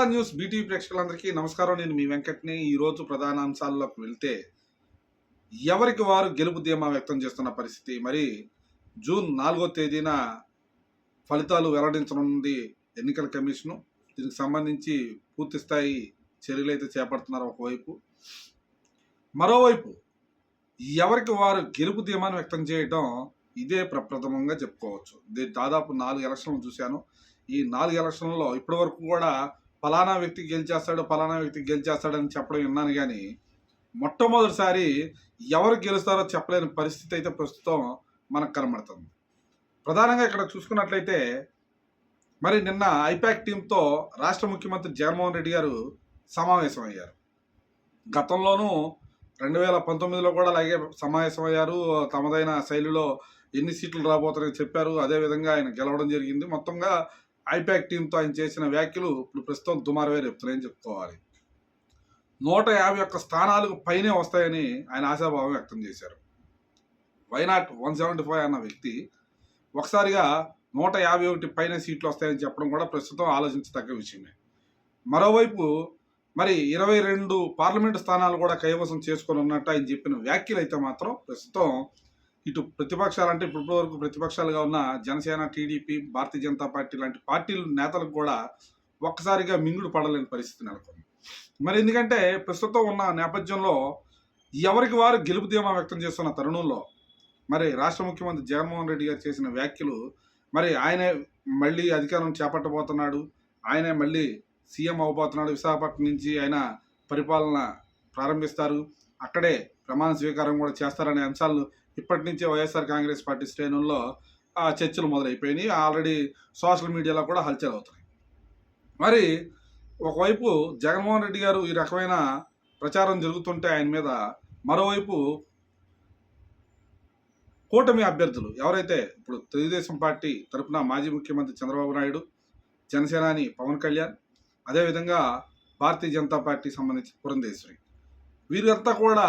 Bezawada news BT ప్రేక్షకులందరికీ నమస్కారం. నేను మీ వెంకట్ని. ఈరోజు ప్రధాన అంశాల్లోకి వెళ్తే ఎవరికి వారు గెలుపు ధీమా వ్యక్తం చేస్తున్న పరిస్థితి? మరి జూన్ నాలుగో తేదీన ఫలితాలు వెల్లడించనుంది ఎన్నికల కమిషను. దీనికి సంబంధించి పూర్తి స్థాయి చర్యలు అయితే చేపడుతున్నారు ఒకవైపు. మరోవైపు ఎవరికి వారు గెలుపు ధీమాను వ్యక్తం చేయడం ఇదే ప్రప్రథమంగా చెప్పుకోవచ్చు. ఇది దాదాపు నాలుగు ఎలక్షన్లు చూశాను. ఈ నాలుగు ఎలక్షన్లలో ఇప్పటి వరకు కూడా ఫలానా వ్యక్తి గెలిచేస్తాడు ఫలానా వ్యక్తి గెలిచేస్తాడని చెప్పడం విన్నాను కానీ మొట్టమొదటిసారి ఎవరు గెలుస్తారో చెప్పలేని పరిస్థితి అయితే ప్రస్తుతం మనకు కనబడుతుంది. ప్రధానంగా ఇక్కడ చూసుకున్నట్లయితే మరి నిన్న ఐపాక్ టీంతో రాష్ట్ర ముఖ్యమంత్రి జగన్మోహన్ రెడ్డి గారు సమావేశం అయ్యారు గతంలోనూ రెండు వేల పంతొమ్మిదిలో కూడా అలాగే సమావేశం అయ్యారు తమదైన శైలిలో ఎన్ని సీట్లు రాబోతున్నాయని చెప్పారు. అదేవిధంగా ఆయన గెలవడం జరిగింది. మొత్తంగా ఐపాక్ టీంతో ఆయన చేసిన వ్యాఖ్యలు ఇప్పుడు ప్రస్తుతం దుమారవే రేపుతున్నాయని చెప్పుకోవాలి. నూట యాభై ఒక్క స్థానాలకు పైనే వస్తాయని ఆయన ఆశాభావం వ్యక్తం చేశారు. వైనాట్ వన్ సెవెంటీ ఫైవ్ అన్న వ్యక్తి ఒకసారిగా నూట యాభై ఒకటి పైన సీట్లు వస్తాయని చెప్పడం కూడా ప్రస్తుతం ఆలోచించదగ్గ విషయమే. మరోవైపు మరి ఇరవై రెండు పార్లమెంటు స్థానాలు కూడా కైవసం చేసుకొని ఉన్నట్టు ఆయన చెప్పిన వ్యాఖ్యలు అయితే మాత్రం ప్రస్తుతం ఇటు ప్రతిపక్షాలు అంటే ఇప్పటి వరకు ప్రతిపక్షాలుగా ఉన్న జనసేన టీడీపీ భారతీయ జనతా పార్టీ లాంటి పార్టీల నేతలకు కూడా ఒక్కసారిగా మింగుడు పడలేని పరిస్థితి నెలకొంది. మరి ఎందుకంటే ప్రస్తుతం ఉన్న నేపథ్యంలో ఎవరికి వారు గెలుపు ధీమా వ్యక్తం చేస్తున్న తరుణంలో మరి రాష్ట్ర ముఖ్యమంత్రి జగన్మోహన్ రెడ్డి గారు చేసిన వ్యాఖ్యలు మరి ఆయనే మళ్ళీ అధికారం చేపట్టబోతున్నాడు ఆయనే మళ్ళీ సీఎం అవబోతున్నాడు విశాఖపట్నం నుంచి ఆయన పరిపాలన ప్రారంభిస్తారు. అక్కడే ప్రమాణ స్వీకారం కూడా చేస్తారనే అంశాలు ఇప్పటి నుంచే వైఎస్ఆర్ కాంగ్రెస్ పార్టీ శ్రేణుల్లో ఆ చర్చలు మొదలైపోయినాయి. ఆల్రెడీ సోషల్ మీడియాలో కూడా హల్చల్ అవుతున్నాయి. మరి ఒకవైపు జగన్మోహన్ రెడ్డి గారు ఈ రకమైన ప్రచారం జరుగుతుంటే ఆయన మీద మరోవైపు కూటమి అభ్యర్థులు ఎవరైతే ఇప్పుడు తెలుగుదేశం పార్టీ తరపున మాజీ ముఖ్యమంత్రి చంద్రబాబు నాయుడు జనసేనాని పవన్ కళ్యాణ్ అదేవిధంగా భారతీయ జనతా పార్టీ సంబంధించి పురంధేశ్వరి. వీరంతా కూడా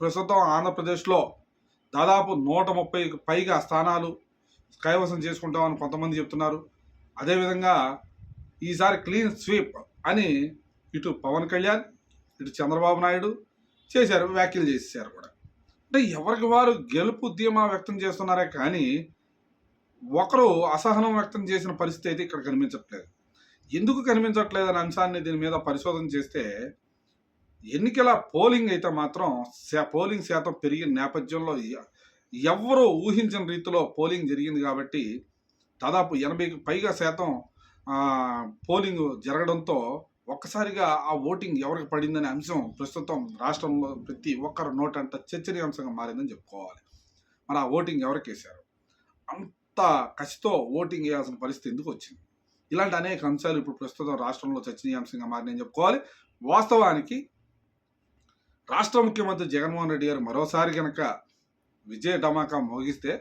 ప్రస్తుతం ఆంధ్రప్రదేశ్లో దాదాపు నూట ముప్పై పైగా స్థానాలు కైవసం చేసుకుంటామని కొంతమంది చెప్తున్నారు. అదేవిధంగా ఈసారి క్లీన్ స్వీప్ అని ఇటు పవన్ కళ్యాణ్ ఇటు చంద్రబాబు నాయుడు చేశారు వ్యాఖ్యలు చేశారు కూడా. అంటే ఎవరికి వారు గెలుపు ఉద్యమా వ్యక్తం చేస్తున్నారే కానీ ఒకరు అసహనం వ్యక్తం చేసిన పరిస్థితి అయితే ఇక్కడ కనిపించట్లేదు. ఎందుకు కనిపించట్లేదు అనే అంశాన్ని దీని మీద పరిశోధన చేస్తే ఎన్నికల పోలింగ్ అయితే మాత్రం పోలింగ్ శాతం పెరిగిన నేపథ్యంలో ఎ- ఊహించిన రీతిలో పోలింగ్ జరిగింది కాబట్టి దాదాపు ఎనభైకి పైగా శాతం పోలింగ్ జరగడంతో ఒక్కసారిగా ఆ ఓటింగ్ ఎవరికి పడిందనే అంశం ప్రస్తుతం రాష్ట్రంలో ప్రతి ఒక్కరు నోటంట చర్చనీయాంశంగా మారిందని చెప్పుకోవాలి. మరి ఆ ఓటింగ్ ఎవరికి వేశారు? అంత కసితో ఓటింగ్ వేయాల్సిన పరిస్థితి ఎందుకు వచ్చింది? ఇలాంటి అనేక అంశాలు ఇప్పుడు ప్రస్తుతం రాష్ట్రంలో చర్చనీయాంశంగా మారినాయని చెప్పుకోవాలి. వాస్తవానికి రాష్ట్ర ముఖ్యమంత్రి జగన్మోహన్ రెడ్డి గారు మరోసారి కనుక విజయ ఢమాకా మోగిస్తే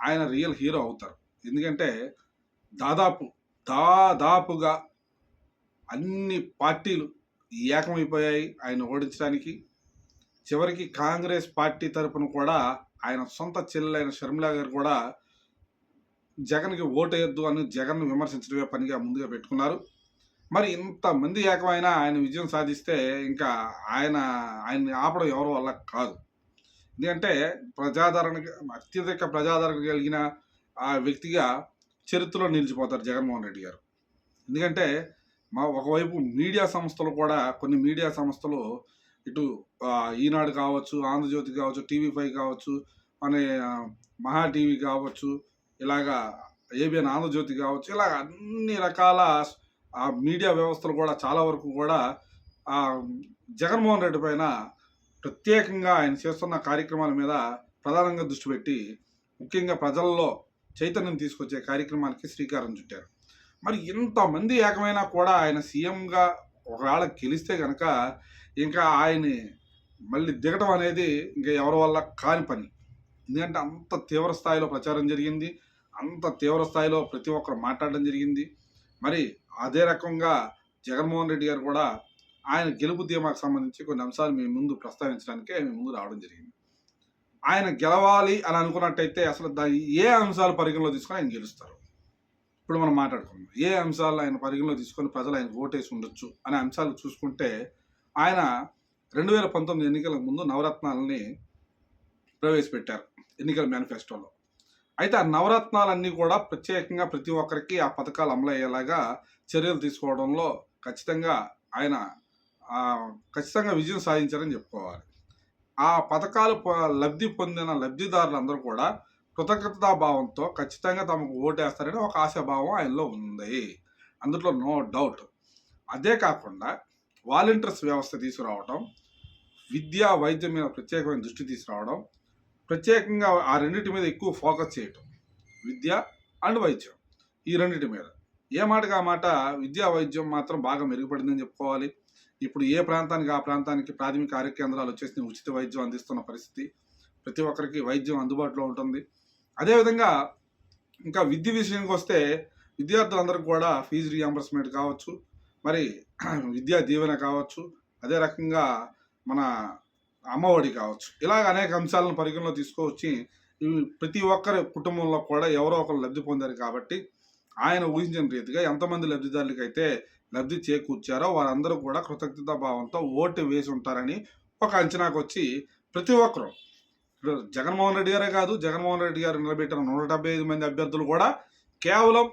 ఆయన రియల్ హీరో అవుతారు. ఎందుకంటే దాదాపు దాదాపుగా అన్ని పార్టీలు ఏకమైపోయాయి ఆయన ఓడించడానికి. చివరికి కాంగ్రెస్ పార్టీ తరపున కూడా ఆయన సొంత చెల్లెలైన షర్మిల గారు కూడా జగన్కి ఓటేయొద్దు అని జగన్ను విమర్శించడమే పనిగా ముందుగా పెట్టుకున్నారు. మరి ఇంతమంది ఏకమైన ఆయన విజయం సాధిస్తే ఇంకా ఆయన ఆయన్ని ఆపడం ఎవరి వల్ల కాదు. ఎందుకంటే ప్రజాదరణ అత్యధిక ప్రజాదరణ కలిగిన ఆ వ్యక్తిగా చరిత్రలో నిలిచిపోతారు జగన్మోహన్ రెడ్డి గారు. ఎందుకంటే మా ఒకవైపు మీడియా సంస్థలు కూడా కొన్ని మీడియా సంస్థలు ఇటు ఈనాడు కావచ్చు ఆంధ్రజ్యోతి కావచ్చు టీవీ ఫైవ్ కావచ్చు మన మహా టీవీ కావచ్చు ఇలాగా ఏబిఎన్ ఆంధ్రజ్యోతి కావచ్చు ఇలా అన్ని రకాల ఆ మీడియా వ్యవస్థలు కూడా చాలా వరకు కూడా ఆ జగన్మోహన్ రెడ్డి పైన ప్రత్యేకంగా ఆయన చేస్తున్న కార్యక్రమాల మీద ప్రధానంగా దృష్టి పెట్టి ముఖ్యంగా ప్రజల్లో చైతన్యం తీసుకొచ్చే కార్యక్రమానికి శ్రీకారం చుట్టారు. మరి ఇంతమంది ఏకమైనా కూడా ఆయన సీఎంగా ఒకవేళ గెలిస్తే కనుక ఇంకా ఆయన్ని మళ్ళీ దిగటం అనేది ఇంకా ఎవరి వల్ల కాని పని. ఎందుకంటే అంత తీవ్ర స్థాయిలో ప్రచారం జరిగింది అంత తీవ్ర స్థాయిలో ప్రతి ఒక్కరు మాట్లాడడం జరిగింది. మరి అదే రకంగా జగన్మోహన్ రెడ్డి గారు కూడా ఆయన గెలుపు ధీమాకు సంబంధించి కొన్ని అంశాలు మీ ముందు ప్రస్తావించడానికే మీ ముందు రావడం జరిగింది. ఆయన గెలవాలి అని అనుకున్నట్టయితే అసలు దాని ఏ అంశాలు పరిగణలో తీసుకొని ఆయన గెలుస్తారు? ఇప్పుడు మనం మాట్లాడుకుందాం. ఏ అంశాలు ఆయన పరిగణలో తీసుకొని ప్రజలు ఆయన ఓటేసి ఉండొచ్చు అనే అంశాలు చూసుకుంటే ఆయన రెండు వేల పంతొమ్మిది ఎన్నికలకు ముందు నవరత్నాలని ప్రవేశపెట్టారు ఎన్నికల మేనిఫెస్టోలో. అయితే ఆ నవరత్నాలన్నీ కూడా ప్రత్యేకంగా ప్రతి ఒక్కరికి ఆ పథకాలు అమలయ్యేలాగా చర్యలు తీసుకోవడంలో ఖచ్చితంగా ఆయన ఖచ్చితంగా విజయం సాధించారని చెప్పుకోవాలి. ఆ పథకాలు లబ్ధి పొందిన లబ్ధిదారులందరూ కూడా కృతజ్ఞతాభావంతో ఖచ్చితంగా తమకు ఓటేస్తారని ఒక ఆశాభావం ఆయనలో ఉంది. అందులో నో డౌట్. అదే కాకుండా వాలంటీర్స్ వ్యవస్థ తీసుకురావడం విద్య వైద్యం మీద ప్రత్యేకమైన దృష్టి తీసుకురావడం ప్రత్యేకంగా ఆ రెండింటి మీద ఎక్కువ ఫోకస్ చేయటం విద్య అండ్ వైద్యం. ఈ రెండింటి మీద. ఏ మాటగా మాట? విద్యా వైద్యం మాత్రం బాగా మెరుగుపడిందని చెప్పుకోవాలి. ఇప్పుడు ఏ ప్రాంతానికి ఆ ప్రాంతానికి ప్రాథమిక ఆరోగ్య కేంద్రాలు వచ్చేసి ఉచిత వైద్యం అందిస్తున్న పరిస్థితి. ప్రతి ఒక్కరికి వైద్యం అందుబాటులో ఉంటుంది. అదేవిధంగా ఇంకా విద్య విషయానికి వస్తే విద్యార్థులందరికీ కూడా ఫీజు రియంబర్స్మెంట్ కావచ్చు. మరి విద్యా దీవెన కావచ్చు. అదే రకంగా మన అమ్మఒడి కావచ్చు. ఇలాగ అనేక అంశాలను పరిగణలో తీసుకొచ్చి ప్రతి ఒక్కరి కుటుంబంలో కూడా ఎవరో ఒకరు లబ్ధి పొందారు కాబట్టి ఆయన ఊహించిన రీతిగా ఎంతమంది లబ్ధిదారులకి అయితే లబ్ధి చేకూర్చారో వారందరూ కూడా కృతజ్ఞతా భావంతో ఓటు వేసి ఉంటారని ఒక అంచనాకు వచ్చి ప్రతి ఒక్కరు. ఇప్పుడు జగన్మోహన్ రెడ్డి గారే కాదు జగన్మోహన్ రెడ్డి గారు నిలబెట్టిన నూట డెబ్బై ఐదు మంది అభ్యర్థులు కూడా కేవలం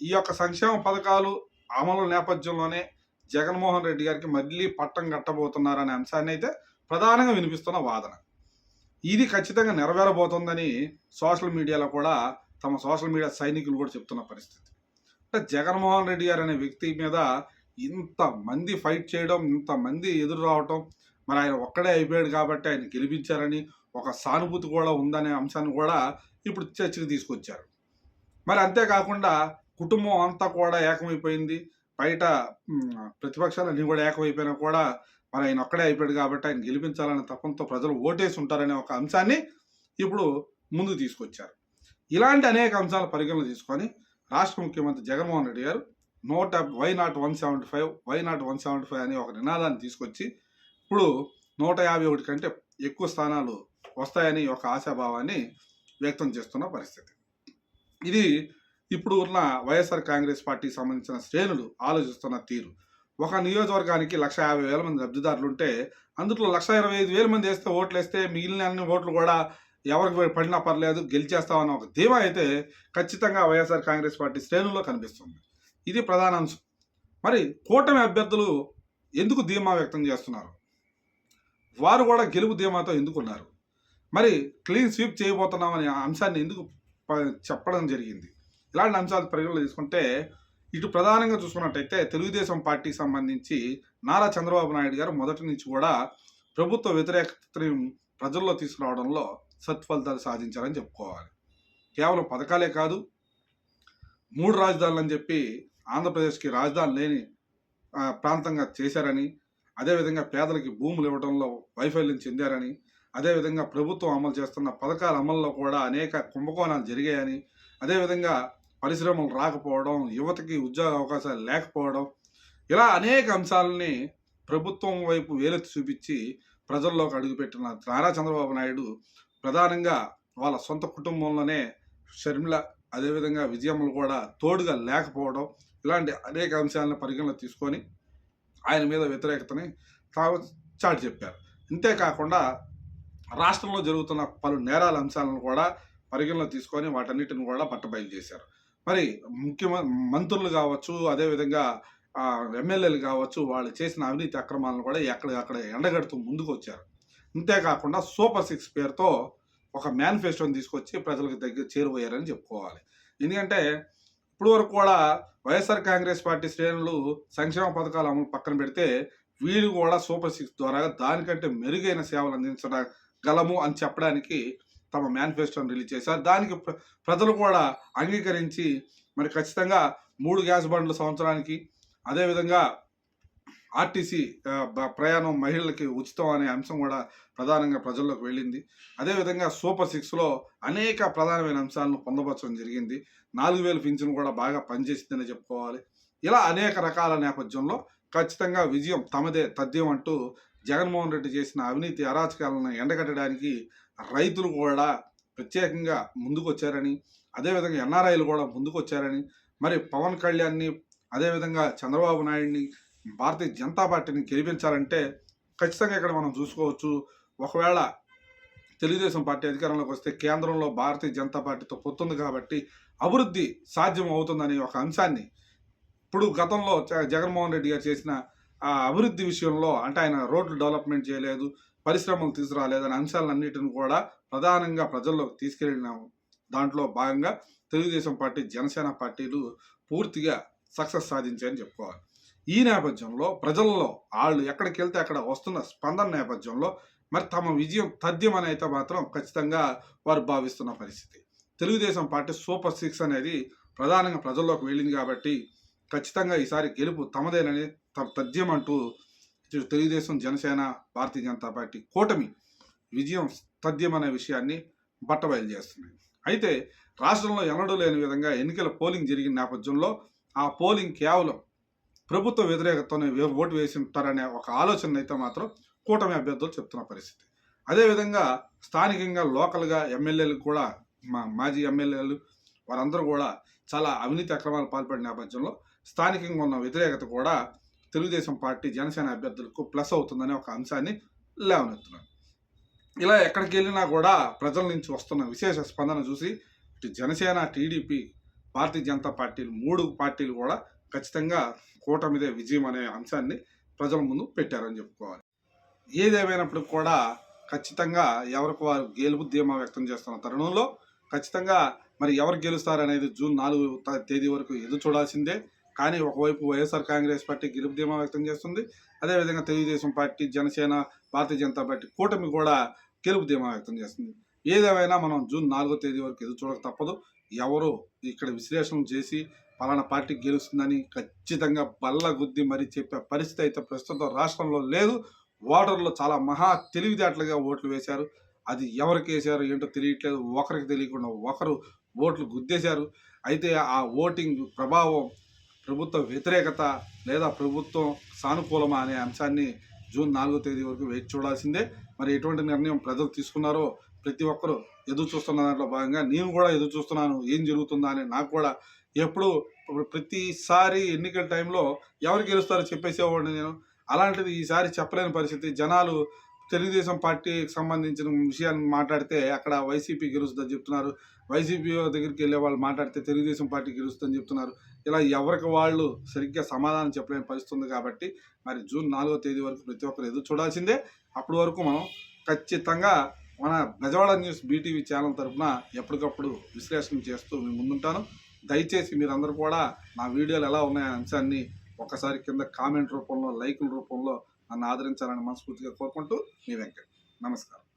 ఈ యొక్క సంక్షేమ పథకాలు అమలు నేపథ్యంలోనే జగన్మోహన్ రెడ్డి గారికి మళ్ళీ పట్టం కట్టబోతున్నారనే అంశాన్ని అయితే ప్రధానంగా వినిపిస్తున్న వాదన. ఇది ఖచ్చితంగా నెరవేరబోతోందని సోషల్ మీడియాలో కూడా తమ సోషల్ మీడియా సైనికులు కూడా చెప్తున్న పరిస్థితి. అంటే జగన్మోహన్ రెడ్డి గారు అనే వ్యక్తి మీద ఇంతమంది ఫైట్ చేయడం ఇంతమంది ఎదురు రావటం మరి ఆయన ఒక్కడే అయిపోయాడు కాబట్టి ఆయన గెలిపించారని ఒక సానుభూతి కూడా ఉందనే అంశాన్ని కూడా ఇప్పుడు చర్చకు తీసుకొచ్చారు. మరి అంతేకాకుండా కుటుంబం అంతా కూడా ఏకమైపోయింది. బయట మ్, ప్రతిపక్షాలన్నీ కూడా ఏకమైపోయినా కూడా మరి ఆయన ఒక్కడే అయిపోయాడు కాబట్టి ఆయన గెలిపించాలనే తపంతో ప్రజలు ఓటేసి ఉంటారనే ఒక అంశాన్ని ఇప్పుడు ముందుకు తీసుకొచ్చారు. ఇలాంటి అనేక అంశాలు పరిగణన తీసుకొని రాష్ట్ర ముఖ్యమంత్రి జగన్మోహన్ రెడ్డి గారు నూట why not one seventy five why not one seventy five అనే ఒక నినాదాన్ని తీసుకొచ్చి ఇప్పుడు నూట యాభై ఒకటి కంటే ఎక్కువ స్థానాలు వస్తాయని ఒక ఆశాభావాన్ని వ్యక్తం చేస్తున్న పరిస్థితి. ఇది ఇప్పుడు ఉన్న వైఎస్ఆర్ కాంగ్రెస్ పార్టీకి సంబంధించిన శ్రేణులు ఆలోచిస్తున్న తీరు. ఒక నియోజకవర్గానికి లక్ష యాభై వేల మంది లబ్ధిదారులు ఉంటే అందులో లక్ష ఇరవై ఐదు వేల మంది వేస్తే ఓట్లు వేస్తే మిగిలిన అన్ని ఓట్లు కూడా ఎవరికి పడినా పర్లేదు గెలిచేస్తామన్న ఒక ధీమా అయితే ఖచ్చితంగా వైఎస్ఆర్ కాంగ్రెస్ పార్టీ శ్రేణుల్లో కనిపిస్తుంది. ఇది ప్రధాన అంశం. మరి కూటమి అభ్యర్థులు ఎందుకు ధీమా వ్యక్తం చేస్తున్నారు? వారు కూడా గెలుపు ధీమాతో ఎందుకున్నారు మరి క్లీన్ స్వీప్ చేయబోతున్నామనే అంశాన్ని ఎందుకు ప- చెప్పడం జరిగింది? ఇలాంటి అంశాలు పరిగణలో తీసుకుంటే ఇటు ప్రధానంగా చూసుకున్నట్టయితే తెలుగుదేశం పార్టీకి సంబంధించి నారా చంద్రబాబు నాయుడు గారు మొదటి నుంచి కూడా ప్రభుత్వ వ్యతిరేకతని ప్రజల్లో తీసుకురావడంలో సత్ఫలితాలు సాధించారని చెప్పుకోవాలి. కేవలం పథకాలే కాదు మూడు రాజధానులు అని చెప్పి ఆంధ్రప్రదేశ్కి రాజధాని లేని ప్రాంతంగా చేశారని అదేవిధంగా పేదలకి భూములు ఇవ్వడంలో వైఫల్యం చెందారని అదేవిధంగా ప్రభుత్వం అమలు చేస్తున్న పథకాల అమల్లో కూడా అనేక కుంభకోణాలు జరిగాయని అదేవిధంగా పరిశ్రమలు రాకపోవడం యువతకి ఉద్యోగ అవకాశాలు లేకపోవడం ఇలా అనేక అంశాలని ప్రభుత్వం వైపు వేలెత్తి చూపించి ప్రజల్లోకి అడుగుపెట్టిన నారా చంద్రబాబు నాయుడు ప్రధానంగా వాళ్ళ సొంత కుటుంబంలోనే షర్మిల అదేవిధంగా విజయమ్మలు కూడా తోడుగా లేకపోవడం ఇలాంటి అనేక అంశాలను పరిగణలో తీసుకొని ఆయన మీద వ్యతిరేకతని తాము చాటి చెప్పారు. అంతేకాకుండా రాష్ట్రంలో జరుగుతున్న పలు నేరాల అంశాలను కూడా పరిగణలో తీసుకొని వాటన్నిటిని కూడా పట్టబయలు చేశారు. మరి ముఖ్యమ మంత్రులు కావచ్చు అదేవిధంగా ఎమ్మెల్యేలు కావచ్చు వాళ్ళు చేసిన అవినీతి అక్రమాలను కూడా ఎక్కడ అక్కడ ఎండగడుతూ ముందుకు వచ్చారు అంతేకాకుండా సూపర్ సిక్స్ పేరుతో ఒక మేనిఫెస్టోని తీసుకొచ్చి ప్రజలకు దగ్గర చేరువయ్యారని చెప్పుకోవాలి. ఎందుకంటే ఇప్పుడు వరకు కూడా వైఎస్ఆర్ కాంగ్రెస్ పార్టీ శ్రేణులు సంక్షేమ పథకాలు అమలు పక్కన పెడితే వీళ్ళు కూడా సూపర్ సిక్స్ ద్వారా దానికంటే మెరుగైన సేవలు అందించడం గలము అని చెప్పడానికి తమ మేనిఫెస్టోని రిలీజ్ చేశారు. దానికి ప్ర- ప్రజలు కూడా అంగీకరించి మరి ఖచ్చితంగా మూడు గ్యాస్ బండ్లు సంవత్సరానికి అదేవిధంగా ఆర్టీసీ ప్రయాణం మహిళలకి ఉచితం అనే అంశం కూడా ప్రధానంగా ప్రజల్లోకి వెళ్ళింది. అదేవిధంగా సూపర్ సిక్స్లో అనేక ప్రధానమైన అంశాలను పొందపరచడం జరిగింది. నాలుగు వేలు పింఛను కూడా బాగా పనిచేసిందని చెప్పుకోవాలి. ఇలా అనేక రకాల నేపథ్యంలో ఖచ్చితంగా విజయం తమదే తథ్యం అంటూ జగన్మోహన్ రెడ్డి చేసిన అవినీతి అరాచకాలను ఎండగట్టడానికి రైతులు కూడా ప్రత్యేకంగా ముందుకు వచ్చారని అదేవిధంగా ఎన్ఆర్ఐలు కూడా ముందుకు వచ్చారని మరి పవన్ కళ్యాణ్ని అదేవిధంగా చంద్రబాబు నాయుడిని భారతీయ జనతా పార్టీని గెలిపించాలంటే ఖచ్చితంగా ఇక్కడ మనం చూసుకోవచ్చు. ఒకవేళ తెలుగుదేశం పార్టీ అధికారంలోకి వస్తే కేంద్రంలో భారతీయ జనతా పార్టీతో పొత్తుంది కాబట్టి అభివృద్ధి సాధ్యం అవుతుందనే ఒక అంశాన్ని ఇప్పుడు గతంలో జగన్మోహన్ రెడ్డి గారు చేసిన ఆ అభివృద్ధి విషయంలో అంటే ఆయన రోడ్లు డెవలప్మెంట్ చేయలేదు పరిశ్రమలు తీసుకురాలేదనే అంశాలన్నిటిని కూడా ప్రధానంగా ప్రజల్లోకి తీసుకెళ్ళినాము. దాంట్లో భాగంగా తెలుగుదేశం పార్టీ జనసేన పార్టీలు పూర్తిగా సక్సెస్ సాధించాయని చెప్పుకోవాలి. ఈ నేపథ్యంలో ప్రజల్లో వాళ్ళు ఎక్కడికి వెళ్తే అక్కడ వస్తున్న స్పందన నేపథ్యంలో మరి తమ విజయం తథ్యం అయితే మాత్రం ఖచ్చితంగా వారు భావిస్తున్న పరిస్థితి. తెలుగుదేశం పార్టీ సూపర్ సిక్స్ అనేది ప్రధానంగా ప్రజల్లోకి వెళ్ళింది కాబట్టి ఖచ్చితంగా ఈసారి గెలుపు తమదేనని తమ తథ్యం అంటూ ఇటు తెలుగుదేశం జనసేన భారతీయ జనతా పార్టీ కూటమి విజయం తథ్యమనే విషయాన్ని బట్టబయలు చేస్తున్నాయి. అయితే రాష్ట్రంలో ఎన్నడూ లేని విధంగా ఎన్నికల పోలింగ్ జరిగిన నేపథ్యంలో ఆ పోలింగ్ కేవలం ప్రభుత్వ వ్యతిరేకతతోనే వే- ఓటు వేసి ఉంటారనే ఒక ఆలోచన అయితే మాత్రం కూటమి అభ్యర్థులు చెప్తున్న పరిస్థితి. అదేవిధంగా స్థానికంగా లోకల్గా ఎమ్మెల్యేలు కూడా మా మాజీ ఎమ్మెల్యేలు వారందరూ కూడా చాలా అవినీతి అక్రమాలు పాల్పడిన నేపథ్యంలో స్థానికంగా ఉన్న వ్యతిరేకత కూడా తెలుగుదేశం పార్టీ జనసేన అభ్యర్థులకు ప్లస్ అవుతుందనే ఒక అంశాన్ని లేవనెత్తున్నారు. ఇలా ఎక్కడికి వెళ్ళినా కూడా ప్రజల నుంచి వస్తున్న విశేష స్పందన చూసి ఇటు జనసేన టీడీపీ భారతీయ జనతా పార్టీలు మూడు పార్టీలు కూడా ఖచ్చితంగా కూటమిదే విజయం అనే అంశాన్ని ప్రజల ముందు పెట్టారని చెప్పుకోవాలి. ఏదేమైనప్పుడు కూడా ఖచ్చితంగా ఎవరికి వారు గెలుపు ధీమా వ్యక్తం చేస్తున్న తరుణంలో ఖచ్చితంగా మరి ఎవరు గెలుస్తారనేది జూన్ నాలుగు తేదీ వరకు ఎదురు చూడాల్సిందే. కానీ ఒకవైపు వైఎస్ఆర్ కాంగ్రెస్ పార్టీ గెలుపు ధీమా వ్యక్తం చేస్తుంది. అదేవిధంగా తెలుగుదేశం పార్టీ జనసేన భారతీయ జనతా పార్టీ కూటమి కూడా గెలుపు ధీమా వ్యక్తం చేస్తుంది. ఏదేమైనా మనం జూన్ నాలుగో తేదీ వరకు ఎదురు చూడక తప్పదు. ఎవరు ఇక్కడ విశ్లేషణ చేసి పలానా పార్టీ గెలుస్తుందని ఖచ్చితంగా బల్ల గుద్ది మరి చెప్పే పరిస్థితి అయితే ప్రస్తుతం రాష్ట్రంలో లేదు. ఓటర్లు చాలా మహా తెలివితేటలుగా ఓట్లు వేశారు. అది ఎవరికి వేశారు ఏంటో తెలియట్లేదు. ఒకరికి తెలియకుండా ఒకరు ఓట్లు గుద్దేశారు. అయితే ఆ ఓటింగ్ ప్రభావం ప్రభుత్వ వ్యతిరేకత లేదా ప్రభుత్వం సానుకూలమా అనే అంశాన్ని జూన్ నాలుగో తేదీ వరకు వేచి చూడాల్సిందే. మరి ఎటువంటి నిర్ణయం ప్రజలు తీసుకున్నారో ప్రతి ఒక్కరూ ఎదురు చూస్తున్న దాంట్లో భాగంగా నేను కూడా ఎదురు చూస్తున్నాను. ఏం జరుగుతుందా అని నాకు కూడా ఎప్పుడు ప్రతిసారి ఎన్నికల టైంలో ఎవరు గెలుస్తారో చెప్పేసేవాడిని నేను. అలాంటిది ఈసారి చెప్పలేని పరిస్థితి. జనాలు తెలుగుదేశం పార్టీకి సంబంధించిన విషయాన్ని మాట్లాడితే అక్కడ వైసీపీ గెలుస్తుందని చెప్తున్నారు. వైసీపీ దగ్గరికి వెళ్ళే వాళ్ళు మాట్లాడితే తెలుగుదేశం పార్టీ గెలుస్తుందని చెప్తున్నారు. ఇలా ఎవరికి వాళ్ళు సరిగ్గా సమాధానం చెప్పలేని పరిస్థితి ఉంది కాబట్టి మరి జూన్ నాలుగో తేదీ వరకు ప్రతి ఒక్కరు ఎదురు చూడాల్సిందే. అప్పటి వరకు మనం ఖచ్చితంగా మన బెజవాడ న్యూస్ బీటీవీ ఛానల్ తరఫున ఎప్పటికప్పుడు విశ్లేషణ చేస్తూ మేము ముందుంటాను. దయచేసి మీరందరూ కూడా నా వీడియోలు ఎలా ఉన్నాయనే అంశాన్ని ఒకసారి కింద కామెంట్ రూపంలో లైకుల రూపంలో నన్ను ఆదరించాలని మనస్ఫూర్తిగా కోరుకుంటూ మీ వెంకట్. నమస్కారం.